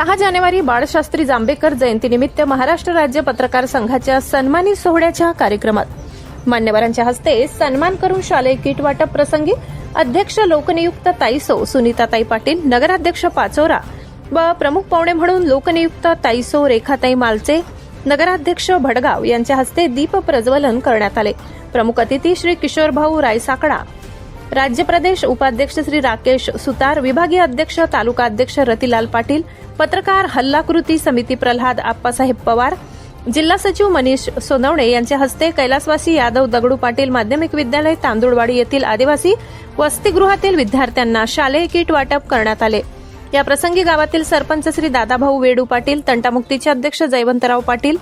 सहा जानेवारी बाळशास्त्री जांभेकर जयंतीनिमित्त महाराष्ट्र राज्य पत्रकार संघाच्या सन्मानी सोहळ्याच्या कार्यक्रमात. मान्यवरांच्या हस्ते सन्मान करून शालेय किट वाटप प्रसंगी अध्यक्ष लोकनियुक्त ताईसो सुनीताताई पाटील नगराध्यक्ष पाचोरा व प्रमुख पाहुणे म्हणून लोकनियुक्त ताईसो रेखाताई मालचे नगराध्यक्ष भडगाव यांच्या हस्ते दीप प्रज्वलन करण्यात आले. प्रमुख अतिथी श्री किशोरभाऊ रायसाकडा राज्य प्रदेश उपाध्यक्ष श्री राकेश सुतार विभागीय अध्यक्ष तालुका अध्यक्ष रतिलाल पाटील पत्रकार हल्लाकृती समिती प्रल्हाद आप्पासाहेब पवार जिल्हा सचिव मनीष सोनवणे यांच्या हस्ते कैलासवासी यादव दगडू पाटील माध्यमिक विद्यालय तांदुळवाडी येथील आदिवासी वसतिगृहातील विद्यार्थ्यांना शालेय किट वाटप करण्यात आले. या प्रसंगी गावातील सरपंच श्री दादाभाऊ वेडू पाटील तंटामुक्तीचे अध्यक्ष जयवंतराव पाटील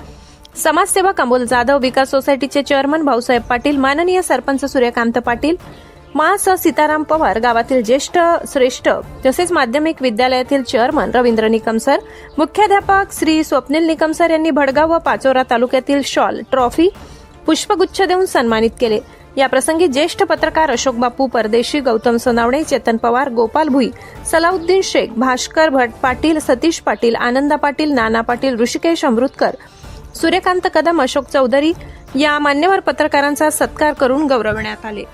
समाजसेवक अमोल जाधव विकास सोसायटीचे चेअरमन भाऊसाहेब पाटील माननीय सरपंच सूर्यकांत पाटील मा स सीताराम पवार गावातील ज्येष्ठ श्रेष्ठ तसेच माध्यमिक विद्यालयातील चेअरमन रवींद्र निकमसर मुख्याध्यापक श्री स्वप्नील निकमसर यांनी भडगाव व पाचोरा तालुक्यातील शॉल ट्रॉफी पुष्पगुच्छ देऊन सन्मानित केले. या प्रसंगी ज्येष्ठ पत्रकार अशोक बापू परदेशी गौतम सोनावणे चेतन पवार गोपाल भुई सलाउद्दीन शेख भास्कर भट पाटील सतीश पाटील आनंदा पाटील नाना पाटील ऋषिकेश अमृतकर सूर्यकांत कदम अशोक चौधरी या मान्यवर पत्रकारांचा सत्कार करून गौरवण्यात आले.